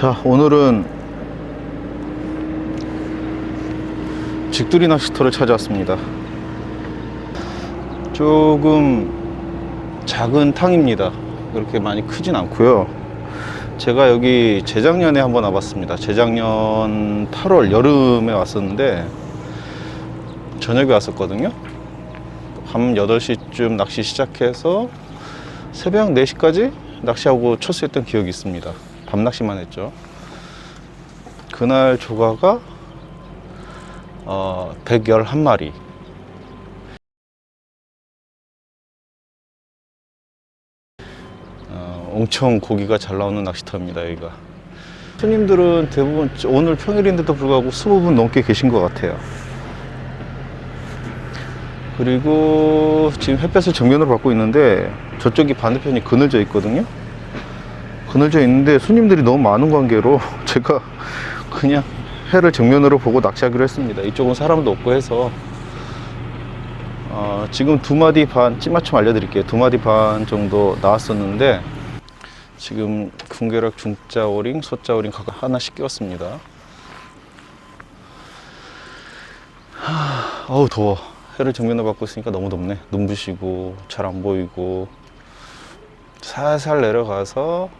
자 오늘은 직두리 낚시터를 찾아왔습니다. 조금 작은 탕입니다. 그렇게 많이 크진 않고요. 제가 여기 재작년에 한번 와봤습니다. 재작년 8월 여름에 왔었는데 저녁에 왔었거든요. 밤 8시쯤 낚시 시작해서 새벽 4시까지 낚시하고 철수했던 기억이 있습니다. 밤 낚시만 했죠. 그날 조가가 어, 111마리. 어, 엄청 고기가 잘 나오는 낚시터입니다, 여기가. 손님들은 대부분 오늘 평일인데도 불구하고 20분 넘게 계신 것 같아요. 그리고 지금 햇볕을 정면으로 받고 있는데 저쪽이 반대편이 그늘져 있거든요. 그늘져 있는데 손님들이 너무 많은 관계로 제가 그냥 해를 정면으로 보고 낚시하기로 했습니다. 이쪽은 사람도 없고 해서 어, 지금 두 마디 반 찌맞춤 알려드릴게요. 두 마디 반 정도 나왔었는데 지금 군계락 중자 오링, 소자 오링 각각 하나씩 끼웠습니다. 하, 어우 더워. 해를 정면으로 받고 있으니까 너무 덥네. 눈부시고 잘 안 보이고 살살 내려가서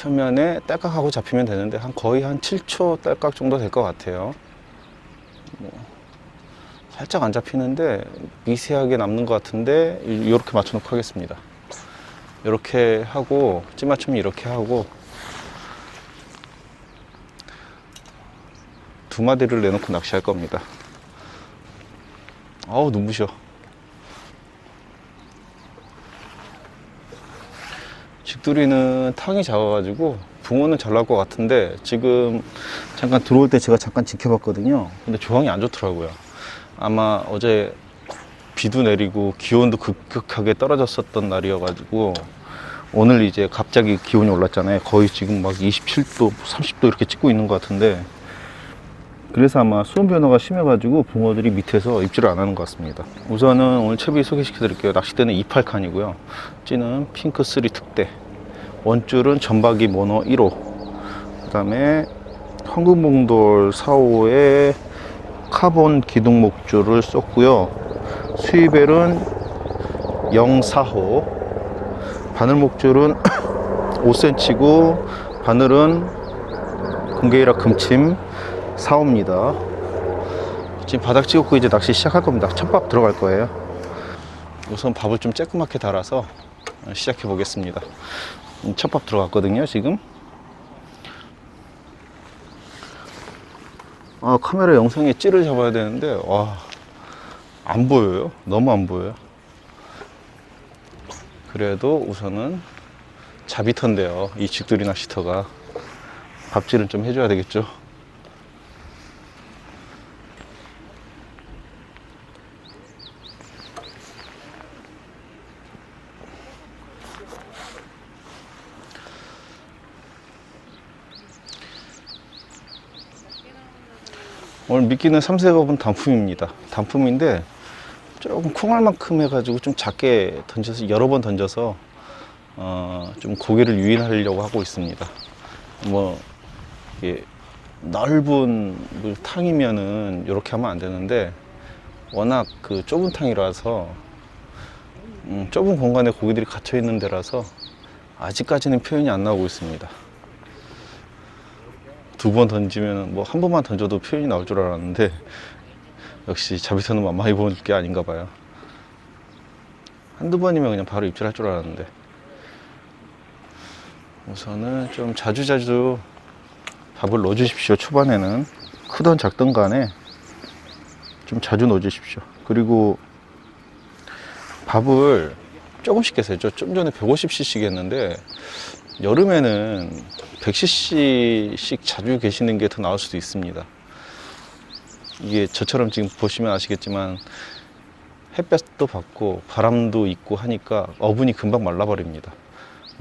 표면에 딸깍 하고 잡히면 되는데 한 거의 한 7초 딸깍 정도 될 것 같아요. 뭐 살짝 안 잡히는데 미세하게 남는 것 같은데 이렇게 맞춰 놓고 하겠습니다. 이렇게 하고 찌맞춤이 이렇게 하고 두 마디를 내놓고 낚시할 겁니다. 아우 눈부셔. 직두리는 탕이 작아가지고 붕어는 잘 나올 것 같은데 지금 잠깐 들어올 때 제가 잠깐 지켜봤거든요. 근데 조항이 안 좋더라고요. 아마 어제 비도 내리고 기온도 급격하게 떨어졌었던 날이어가지고 오늘 이제 갑자기 기온이 올랐잖아요. 거의 지금 막 27도, 30도 이렇게 찍고 있는 것 같은데 그래서 아마 수온 변화가 심해가지고 붕어들이 밑에서 입질을 안 하는 것 같습니다. 우선은 오늘 채비 소개시켜 드릴게요. 낚싯대는 28칸이고요. 찌는 핑크3 특대. 원줄은 전박이 모노 1호. 그 다음에 황금봉돌 4호에 카본 기둥 목줄을 썼고요. 수입벨은 04호. 바늘 목줄은 5cm고 바늘은 공개이라 금침 4호입니다. 지금 바닥 찍고 이제 낚시 시작할 겁니다. 첫밥 들어갈 거예요. 우선 밥을 좀 쬐끄맣게 달아서 시작해 보겠습니다. 첫밥 들어갔거든요, 지금. 아, 카메라 영상에 찌를 잡아야 되는데, 와, 안 보여요. 너무 안 보여요. 그래도 우선은 자비터인데요. 이 직두리 낚시터가. 밥질은 좀 해줘야 되겠죠. 미끼는 삼색업은 단품입니다. 단품인데 조금 콩알 만큼 해가지고 좀 작게 던져서 여러 번 던져서 어, 좀 고기를 유인하려고 하고 있습니다. 뭐 이게 넓은 물 탕이면은 이렇게 하면 안 되는데 워낙 그 좁은 탕이라서 음, 좁은 공간에 고기들이 갇혀 있는 데라서 아직까지는 표현이 안 나오고 있습니다. 두 번 던지면 뭐 한 번만 던져도 표현이 나올 줄 알았는데 역시 자비터는 만만히 본 게 아닌가 봐요. 한두 번이면 그냥 바로 입질할 줄 알았는데 우선은 좀 자주자주 밥을 넣어주십시오. 초반에는 크던 작던 간에 좀 자주 넣어주십시오. 그리고 밥을 조금씩 했어요. 좀 전에 150cc 했는데 여름에는 100cc씩 자주 계시는 게 더 나을 수도 있습니다. 이게 저처럼 지금 보시면 아시겠지만 햇볕도 받고 바람도 있고 하니까 어분이 금방 말라버립니다.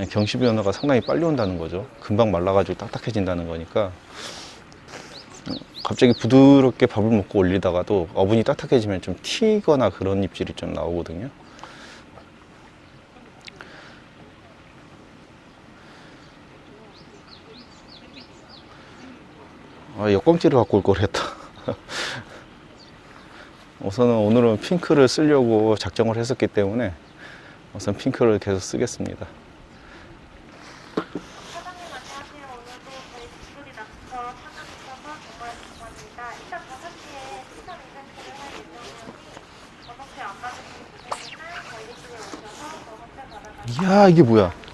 경시 변화가 상당히 빨리 온다는 거죠. 금방 말라가지고 딱딱해진다는 거니까 갑자기 부드럽게 밥을 먹고 올리다가도 어분이 딱딱해지면 좀 튀거나 그런 입질이 좀 나오거든요. 아, 역광지를 갖고 올 걸 했다. 우선은 오늘은 핑크를 쓰려고 작정을 했었기 때문에 우선 핑크를 계속 쓰겠습니다. 이따 5시에 시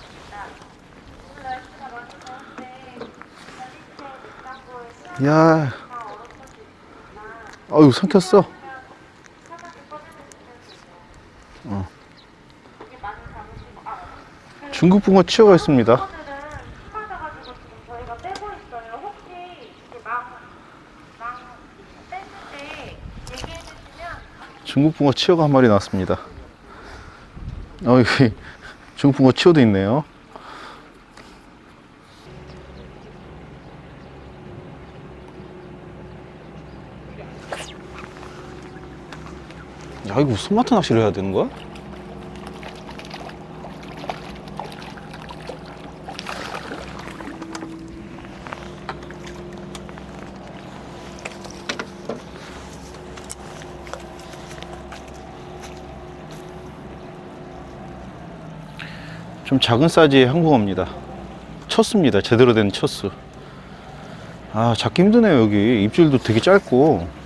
야, 아유, 삼켰어. 어. 중국 붕어 치어가 있습니다. 중국 붕어 치어가 한 마리 나왔습니다. 어, 여기 중국 붕어 치어도 있네요. 야, 이거 스마트 낚시를 해야 되는 거야? 좀 작은 사이즈의 항붕어입니다. 쳤습니다. 제대로 된 첫수. 아, 잡기 힘드네요, 여기. 입질도 되게 짧고.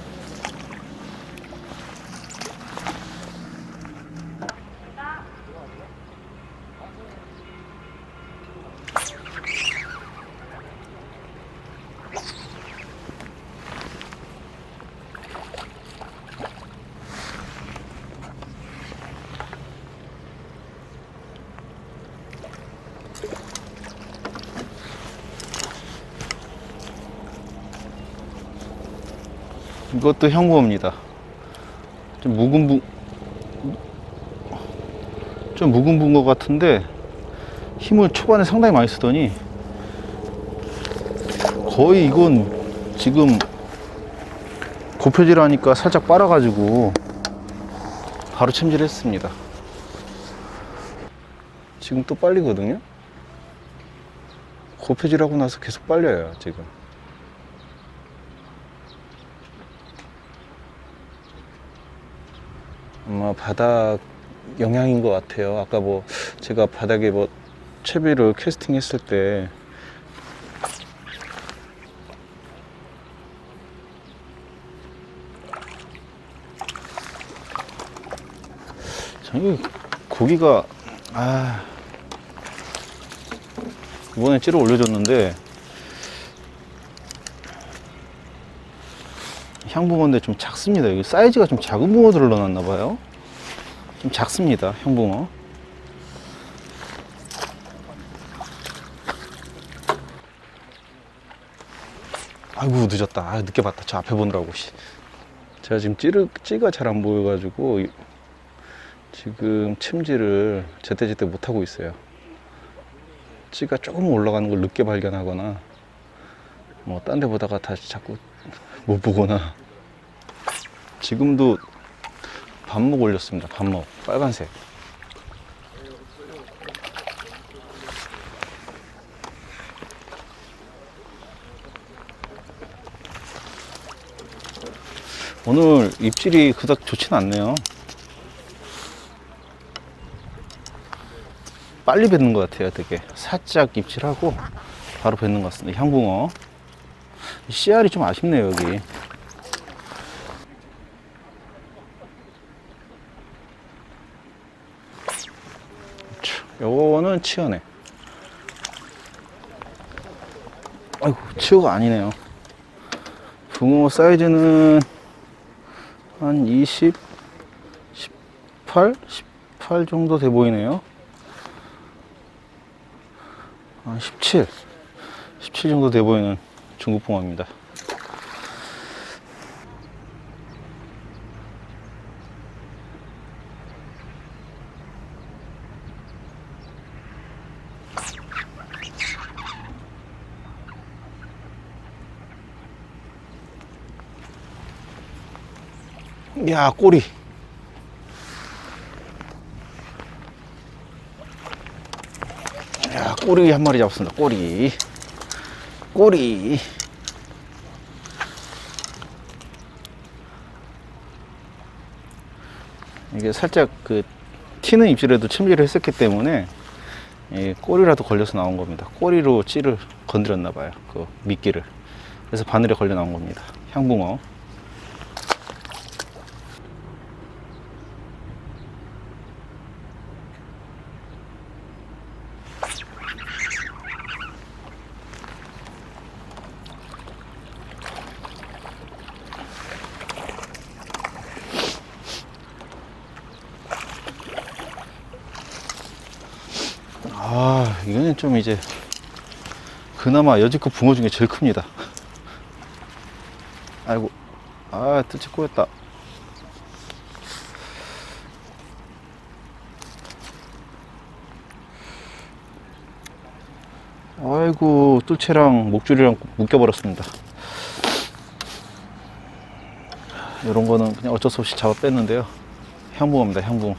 이것도 향구어입니다. 좀 묵은 붕, 좀 묵은 붕어 같은데 힘을 초반에 상당히 많이 쓰더니 거의 이건 지금 고표질 하니까 살짝 빨아가지고 바로 챔질했습니다. 지금 또 빨리거든요. 고표질하고 나서 계속 빨려요, 지금. 아마 바닥 영향인 것 같아요. 아까 뭐 제가 바닥에 뭐 채비를 캐스팅 했을 때 저기 고기가 아 이번에 찌를 올려줬는데 향 붕어인데 좀 작습니다. 여기 사이즈가 좀 작은 붕어들을 넣어놨나 봐요. 좀 작습니다. 향붕어. 아이고 늦었다. 아, 늦게 봤다. 저 앞에 보느라고. 씨. 제가 지금 찌르, 찌가 잘 안 보여가지고 이- 지금 침지를 제때제때 못하고 있어요. 찌가 조금 올라가는 걸 늦게 발견하거나 뭐 딴 데 보다가 다시 자꾸 못 보거나 지금도 반목 올렸습니다. 반목 빨간색. 오늘 입질이 그닥 좋진 않네요. 빨리 뱉는 것 같아요, 되게. 살짝 입질하고 바로 뱉는 것 같습니다. 향붕어. 씨알이 좀 아쉽네요, 여기. 요거는 치어네. 아이고, 치어가 아니네요. 붕어 사이즈는 한 20, 18, 18 정도 돼 보이네요. 아, 17, 17 정도 돼 보이는 중국 붕어입니다. 야 꼬리 야 꼬리 한 마리 잡았습니다 꼬리 꼬리 이게 살짝 그 튀는 입질에도 침질을 했었기 때문에 예, 꼬리라도 걸려서 나온 겁니다. 꼬리로 찌를 건드렸나 봐요. 그 미끼를. 그래서 바늘에 걸려 나온 겁니다. 향붕어. 아, 이거는 좀 이제 그나마 여지껏 붕어 중에 제일 큽니다. 아이고, 아, 뜰채 꼬였다. 아이고, 뜰채랑 목줄이랑 묶여버렸습니다. 이런 거는 그냥 어쩔 수 없이 잡아 뺐는데요. 향붕어입니다, 향붕어.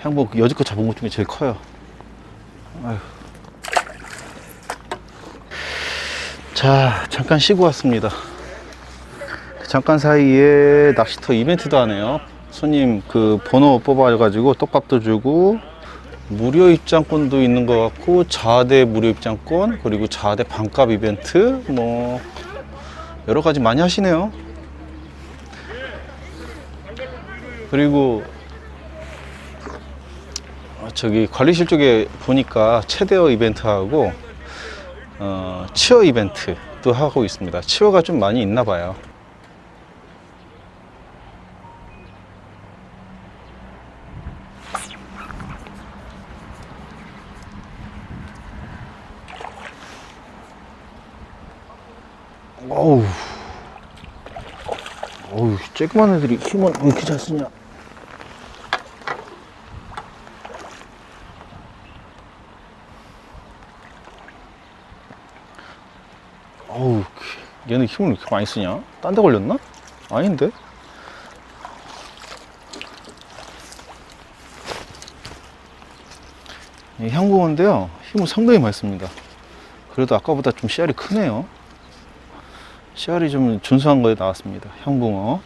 향붕어 여지껏 잡은 것 중에 제일 커요. 아휴. 자, 잠깐 쉬고 왔습니다. 그 잠깐 사이에 낚시터 이벤트도 하네요. 손님 그 번호 뽑아가지고 떡밥도 주고 무료 입장권도 있는 것 같고 자대 무료 입장권 그리고 자대 반값 이벤트 뭐 여러 가지 많이 하시네요. 그리고 어, 저기 관리실 쪽에 보니까 체대어 이벤트하고 어, 치어 이벤트도 하고 있습니다. 치어가 좀 많이 있나 봐요. 어우, 어우, 쬐그만 애들이 힘은 왜 이렇게 잘 쓰냐? 어우, 힘을 이렇게 많이 쓰냐? 딴 데 걸렸나? 아닌데? 이 향붕어인데요. 힘을 상당히 많이 씁니다. 그래도 아까보다 좀 씨알이 크네요. 씨알이 좀 준수한 거에 나왔습니다. 향붕어.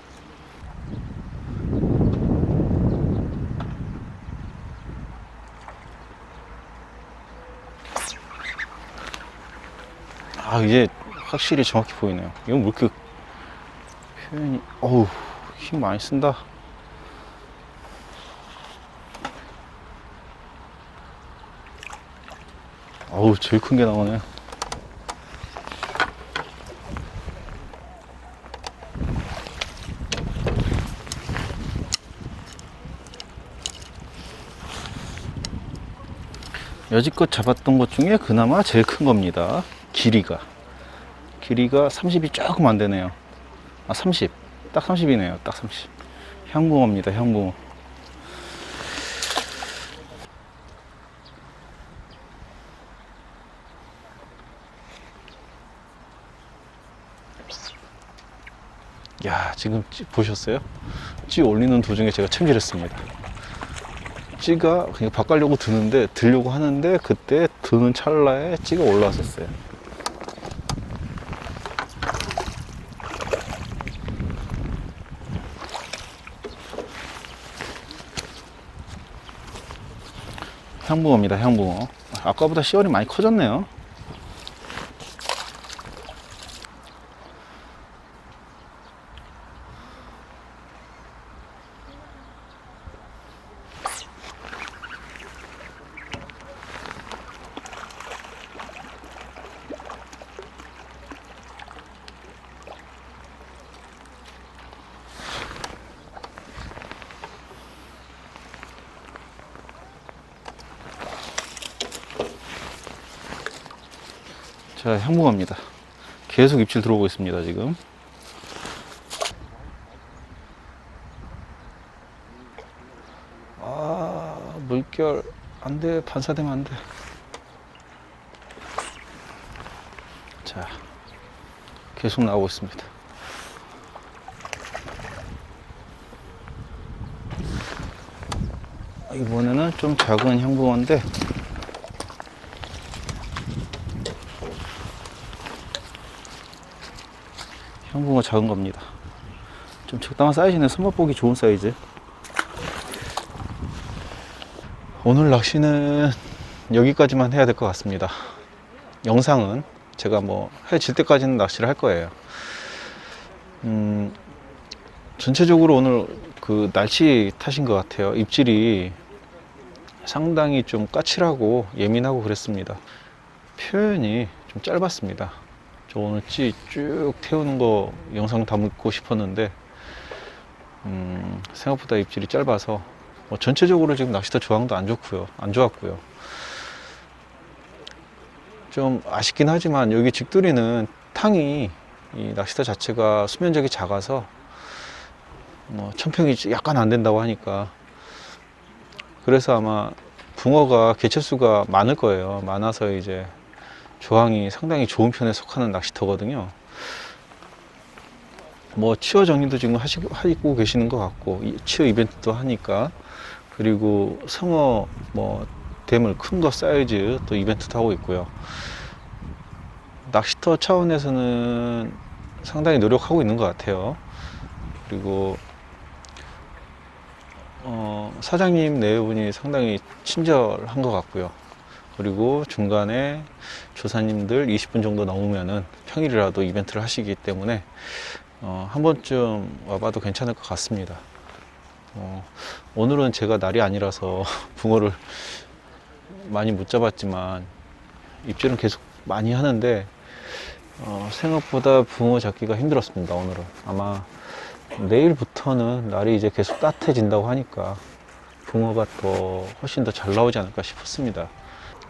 아 이제 확실히 정확히 보이네요. 이건 왜 이렇게 표현이 어우 힘 많이 쓴다. 어우 제일 큰 게 나오네. 여지껏 잡았던 것 중에 그나마 제일 큰 겁니다. 길이가. 길이가 30이 조금 안 되네요. 아, 30. 딱 30이네요. 딱 30. 향붕어입니다. 향붕어. 야, 지금 찌 보셨어요? 찌 올리는 도중에 제가 챔질했습니다. 찌가 그냥 바꾸려고 드는데 들려고 하는데 그때 드는 찰나에 찌가 올라왔었어요. 향붕어입니다. 향붕어. 아까보다 씨알이 많이 커졌네요. 자, 향붕어입니다. 계속 입질 들어오고 있습니다, 지금. 아, 물결. 안 돼. 반사되면 안 돼. 자, 계속 나오고 있습니다. 이번에는 좀 작은 향붕어인데 향붕어 작은 겁니다. 좀 적당한 사이즈는 손맛 보기 좋은 사이즈. 오늘 낚시는 여기까지만 해야 될 것 같습니다. 영상은 제가 뭐 해질 때까지는 낚시를 할 거예요. 음, 전체적으로 오늘 그 날씨 탓인 것 같아요. 입질이 상당히 좀 까칠하고 예민하고 그랬습니다. 표현이 좀 짧았습니다. 저 오늘 찌 쭉 태우는 거 영상 담고 싶었는데 음, 생각보다 입질이 짧아서 뭐 전체적으로 지금 낚시터 조항도 안 좋고요. 안 좋았고요. 좀 아쉽긴 하지만 여기 직돌이는 탕이 이 낚시터 자체가 수면적이 작아서 뭐 천평이 약간 안 된다고 하니까 그래서 아마 붕어가 개체수가 많을 거예요. 많아서 이제 조항이 상당히 좋은 편에 속하는 낚시터거든요. 뭐 치어 정리도 지금 하시고 하고 계시는 것 같고 이 치어 이벤트도 하니까 그리고 성어 뭐 대물 큰 거 사이즈 또 이벤트도 하고 있고요. 낚시터 차원에서는 상당히 노력하고 있는 것 같아요. 그리고 어, 사장님 네 분이 상당히 친절한 것 같고요. 그리고 중간에 조사님들 20분 정도 넘으면은 평일이라도 이벤트를 하시기 때문에 어, 한 번쯤 와봐도 괜찮을 것 같습니다. 어, 오늘은 제가 날이 아니라서 붕어를 많이 못 잡았지만 입질은 계속 많이 하는데 어, 생각보다 붕어 잡기가 힘들었습니다. 오늘은 아마 내일부터는 날이 이제 계속 따뜻해진다고 하니까 붕어가 또 훨씬 더 잘 나오지 않을까 싶습니다.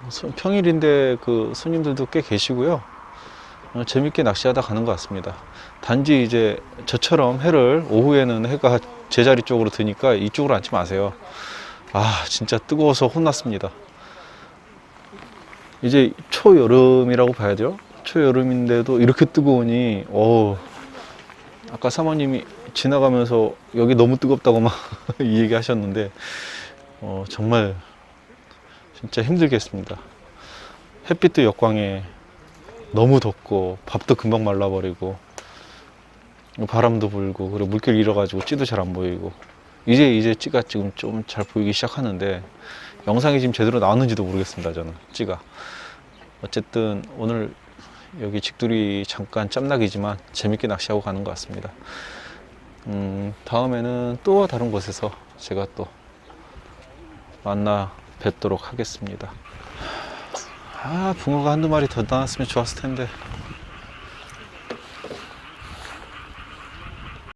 소- 평일인데 그 손님들도 꽤 계시고요. 어, 재밌게 낚시하다 가는 것 같습니다. 단지 이제 저처럼 해를 오후에는 해가 제자리 쪽으로 드니까 이쪽으로 앉지 마세요. 아 진짜 뜨거워서 혼났습니다. 이제 초여름이라고 봐야 돼요. 초여름인데도 이렇게 뜨거우니 어 아까 사모님이 지나가면서 여기 너무 뜨겁다고 막 이 얘기 하셨는데 어 정말 진짜 힘들겠습니다. 햇빛도 역광에 너무 덥고 밥도 금방 말라버리고 바람도 불고 그리고 물길 잃어가지고 찌도 잘 안 보이고 이제 이제 찌가 지금 좀 잘 보이기 시작하는데 영상이 지금 제대로 나왔는지도 모르겠습니다 저는 찌가 어쨌든 오늘 여기 직돌이 잠깐 짬nak이지만 재밌게 낚시하고 가는 것 같습니다 음, 다음에는 또 다른 곳에서 제가 또 만나 뵙도록 하겠습니다. 아 붕어가 한두 마리 더 나왔으면 좋았을 텐데